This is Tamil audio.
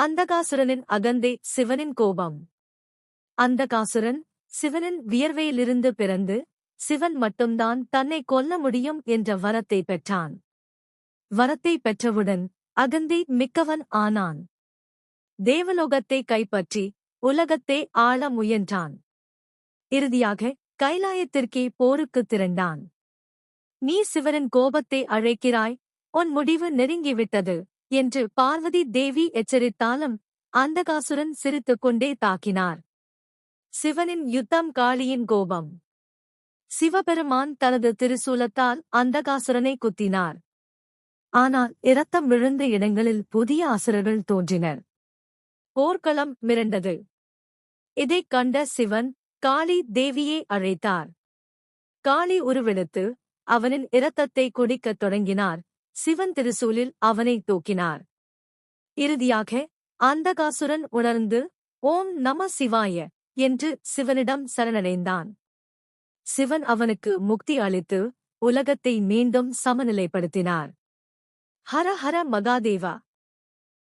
அந்தகாசுரனின் அகந்தை சிவனின் கோபம். அந்தகாசுரன் சிவனின் வியர்வையிலிருந்து பிறந்து சிவன் மட்டும்தான் தன்னை கொல்ல முடியும் என்ற வரத்தை பெற்றான். வரத்தை பெற்றவுடன் அகந்தி மிக்கவன் ஆனான். தேவலோகத்தை கைப்பற்றி உலகத்தை ஆள முயன்றான். இறுதியாக கைலாயத்திற்கே போருக்குத் திரண்டான். நீ சிவரின் கோபத்தை அழைக்கிறாய் உன் முடிவு நெருங்கிவிட்டது. என்று பார்வதி தேவி எச்சரித்தாலும் அந்தகாசுரன் சிரித்துக் கொண்டே தாக்கினார். சிவனின் யுத்தம் காளியின் கோபம். சிவபெருமான் தனது திருசூலத்தால் அந்தகாசுரனை குத்தினார். ஆனால் இரத்தம் விழுந்த இடங்களில் புதிய அசுரர்கள் தோன்றினர். போர்க்களம் மிரண்டது. இதைக் கண்ட சிவன் காளி தேவியை அழைத்தார். காளி உருவெடுத்து அவனின் இரத்தத்தை குடிக்கத் தொடங்கினார். சிவன் திருசூலில் அவனை தூக்கினார். இறுதியாக அந்தகாசுரன் உணர்ந்து ஓம் நம சிவாய என்று சிவனிடம் சரணடைந்தான். சிவன் அவனுக்கு முக்தி அளித்து உலகத்தை மீண்டும் சமநிலைப்படுத்தினார். ஹர ஹர மகாதேவா